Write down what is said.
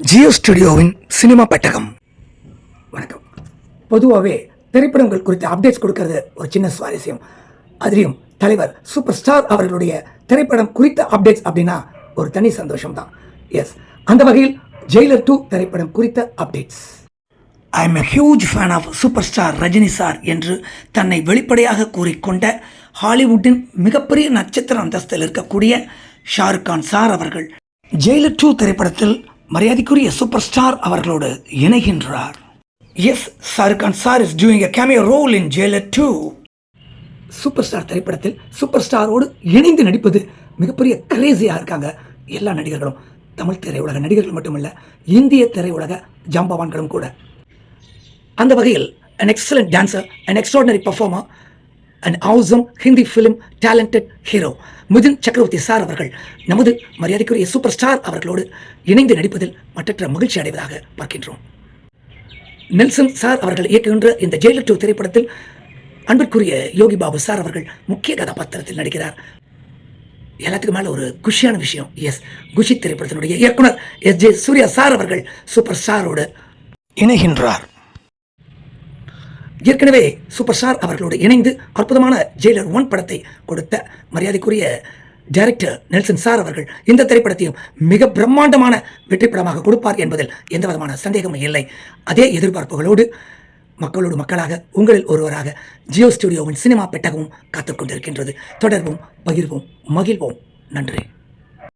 Jio ஸ்டுடியோவின் cinema பெட்டகம். வணக்கம். பொதுவாகவே திரைப்படங்கள் குறித்த அப்டேட்ஸ் கொடுக்கறது ஒரு சின்ன சுவாரஸ்யம். அதுலேயும் தலைவர் சூப்பர் ஸ்டார் அவர்களுடைய திரைப்படம் குறித்த அப்டேட்ஸ் அப்படின்னா ஒரு தனி சந்தோஷம் தான் எஸ் அந்த வகையில் ஜெயிலர் டூ திரைப்படம் குறித்த updates. I am a huge fan of super star Rajini sir என்று தன்னை வெளிப்படையாக கூறிக்கொண்ட ஹாலிவுட்டின் மிகப்பெரிய நட்சத்திர அந்தஸ்தில் இருக்கக்கூடிய ஷாருக் கான் சார் அவர்கள். ஜெயிலர் டூ திரைப்படத்தில் மரியாதைக்குரிய சூப்பர் ஸ்டார் அவர்களோடு இணைகின்றார். Yes Shahrukh Khan sir is doing a cameo role in Jailer two super star திரைப்படத்தில் சூப்பர் ஸ்டாரோடு இணைந்து நடிப்பது மிகப்பெரிய கிரேசியாக இருக்காங்க எல்லா நடிகர்களும். தமிழ் திரையுலக நடிகர்கள் மட்டுமல்ல இந்திய திரையுலக ஜாம்பவான்களும் கூட. அந்த வகையில் an excellent dancer and extraordinary performer and awesome Hindi film talented hero Mithun Chakraborty sir அவர்கள் நமது மரியாதைக்குரிய சூப்பர் ஸ்டார் அவர்களோடு இணைந்து நடிப்பதில் மற்றற்ற மகிழ்ச்சி அடைவதாக பார்க்கின்றோம். நெல்சன் சார் அவர்கள் இயக்குகின்ற இந்த ஜெயிலர் டூ திரைப்படத்தில் அன்பிற்குரிய யோகி பாபு சார் அவர்கள் முக்கிய கதாபாத்திரத்தில் நடிக்கிறார். எல்லாத்துக்கும் மேலே ஒரு குஷியான விஷயம். எஸ் குஷி திரைப்படத்தினுடைய இயக்குனர் எஸ் ஜே சூர்யா சார் அவர்கள் சூப்பர் ஸ்டாரோடு இணைகின்றார். ஏற்கனவே சூப்பர் ஸ்டார் அவர்களோடு இணைந்து அற்புதமான ஜெயிலர் ஒன் படத்தை கொடுத்த மரியாதைக்குரிய டைரக்டர் நெல்சன் சார் அவர்கள் இந்த திரைப்படத்தையும் மிக பிரம்மாண்டமான வெற்றி படமாக கொடுப்பார் என்பதில் எந்த விதமான சந்தேகமும் இல்லை. அதே எதிர்பார்ப்புகளோடு மக்களோடு மக்களாக உங்களில் ஒருவராக ஜியோ ஸ்டுடியோவின் சினிமா பெட்டகமும் காத்துக்கொண்டிருக்கின்றது தொடர்வும் தொடர்வோம் பகிர்வோம் மகிழ்வோம். நன்றி.